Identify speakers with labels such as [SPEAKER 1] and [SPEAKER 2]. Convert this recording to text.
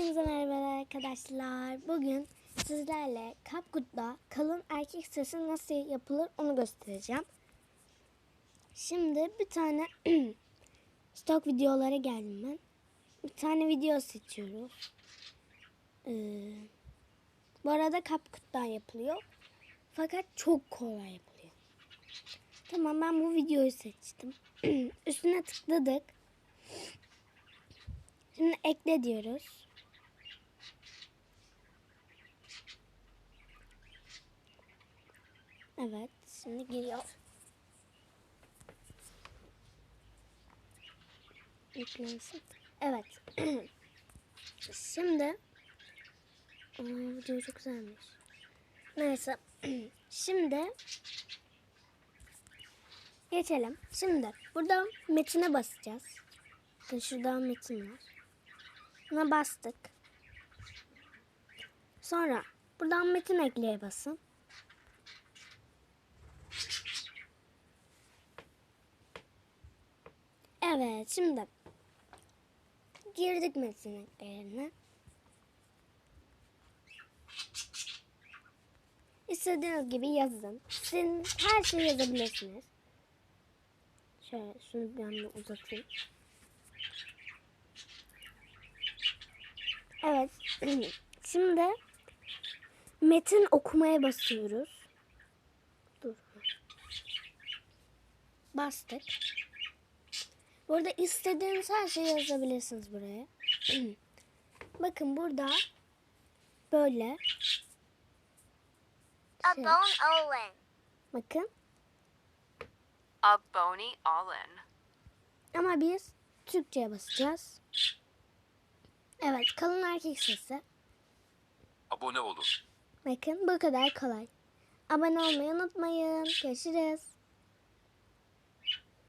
[SPEAKER 1] Hepinize merhaba arkadaşlar. Bugün sizlerle Kapkut'ta kalın erkek sesi nasıl yapılır onu göstereceğim. Şimdi bir tane stok videolara geldim ben. Bir tane video seçiyoruz. Ee, bu arada Kapkut'tan yapılıyor. Fakat çok kolay yapılıyor. Tamam ben bu videoyu seçtim. Üstüne tıkladık. Şimdi ekle diyoruz. Evet, şimdi giriyor. Yüklensin. Evet. şimdi Aa, video çok güzelmiş. Neyse. şimdi geçelim. Şimdi burada metine basacağız. Bakın şurada metin var. Buna bastık. Sonra buradan metin ekleye basın. Evet şimdi girdik metin eklerine. İstediğiniz gibi yazın. Sizin her şeyi yazabilirsiniz. Şöyle şunu bir anda uzatayım. Evet. Şimdi metin okumaya basıyoruz. Dur. Bastık. Burada istediğiniz her şeyi yazabilirsiniz buraya. Bakın burada böyle
[SPEAKER 2] A
[SPEAKER 1] şey,
[SPEAKER 2] bone Olin.
[SPEAKER 1] bakın
[SPEAKER 3] A bony Olin.
[SPEAKER 1] ama biz Türkçe'ye basacağız. Evet kalın erkek sesi.
[SPEAKER 4] Abone olun.
[SPEAKER 1] Bakın bu kadar kolay. Abone olmayı unutmayın. Görüşürüz.